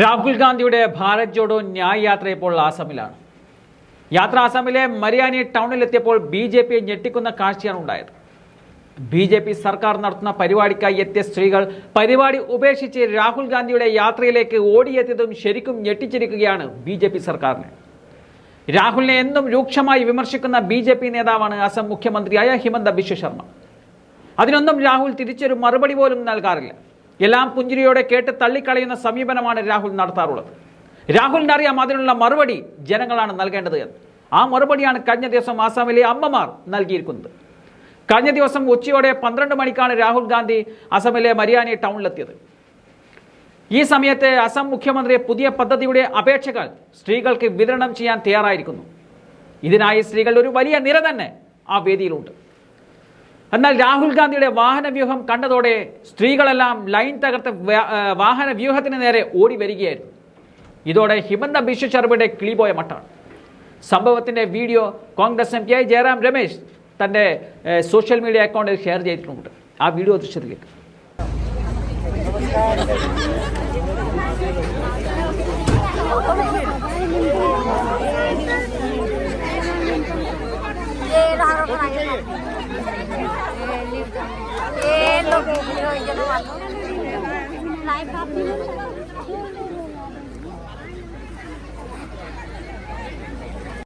രാഹുൽ ഗാന്ധിയുടെ ഭാരത് ജോഡോ ന്യായ് യാത്ര ഇപ്പോൾ ആസാമിലാണ്. യാത്ര ആസാമിലെ മരിയാനി ടൗണിലെത്തിയപ്പോൾ ബി ജെ പിയെ ഞെട്ടിക്കുന്ന കാഴ്ചയാണ് ഉണ്ടായത്. ബി ജെ പി സർക്കാർ നടത്തുന്ന പരിപാടിക്കായി എത്തിയ സ്ത്രീകൾ പരിപാടി ഉപേക്ഷിച്ച് രാഹുൽ ഗാന്ധിയുടെ യാത്രയിലേക്ക് ഓടിയെത്തിയതും ശരിക്കും ഞെട്ടിച്ചിരിക്കുകയാണ് ബി ജെ പി സർക്കാരിനെ. രാഹുലിനെ എന്നും രൂക്ഷമായി വിമർശിക്കുന്ന ബി ജെ പി നേതാവാണ് അസം മുഖ്യമന്ത്രിയായ ഹിമന്ത ബിശ്വ ശർമ്മ. അതിനൊന്നും രാഹുൽ തിരിച്ചൊരു മറുപടി പോലും നൽകാറില്ല. എല്ലാം പുഞ്ചിരിയോടെ കേട്ട് തള്ളിക്കളയുന്ന സമീപനമാണ് രാഹുൽ നടത്താറുള്ളത്. രാഹുലിന് അറിയാം അതിനുള്ള മറുപടി ജനങ്ങളാണ് നൽകേണ്ടത് എന്ന്. ആ മറുപടിയാണ് കഴിഞ്ഞ ദിവസം ആസാമിലെ അമ്മമാർ നൽകിയിരിക്കുന്നത്. കഴിഞ്ഞ ദിവസം ഉച്ചയോടെ പന്ത്രണ്ട് മണിക്കാണ് രാഹുൽ ഗാന്ധി അസമിലെ മരിയാനി ടൗണിലെത്തിയത്. ഈ സമയത്ത് അസം മുഖ്യമന്ത്രി പുതിയ പദ്ധതിയുടെ അപേക്ഷകൾ സ്ത്രീകൾക്ക് വിതരണം ചെയ്യാൻ തയ്യാറായിരിക്കുന്നു. ഇതിനായി സ്ത്രീകളുടെ ഒരു വലിയ നിര തന്നെ ആ വേദിയിലുണ്ട്. എന്നാൽ രാഹുൽ ഗാന്ധിയുടെ വാഹന വ്യൂഹം കണ്ടതോടെ സ്ത്രീകളെല്ലാം ലൈൻ തകർത്ത് വാഹന വ്യൂഹത്തിന് നേരെ ഓടി വരികയായിരുന്നു. ഇതോടെ ഹിമന്ത ബിശ്വ ശർമ്മയുടെ കിളിപോയ മട്ടാണ്. സംഭവത്തിന്റെ വീഡിയോ കോൺഗ്രസ് എം പി ആയി ജയറാം രമേശ് തന്റെ സോഷ്യൽ മീഡിയ അക്കൗണ്ടിൽ ഷെയർ ചെയ്തിട്ടുണ്ട് ആ വീഡിയോ ദൃശ്യത്തിലേക്ക്. ये लोग हीरो ये लोग लाइव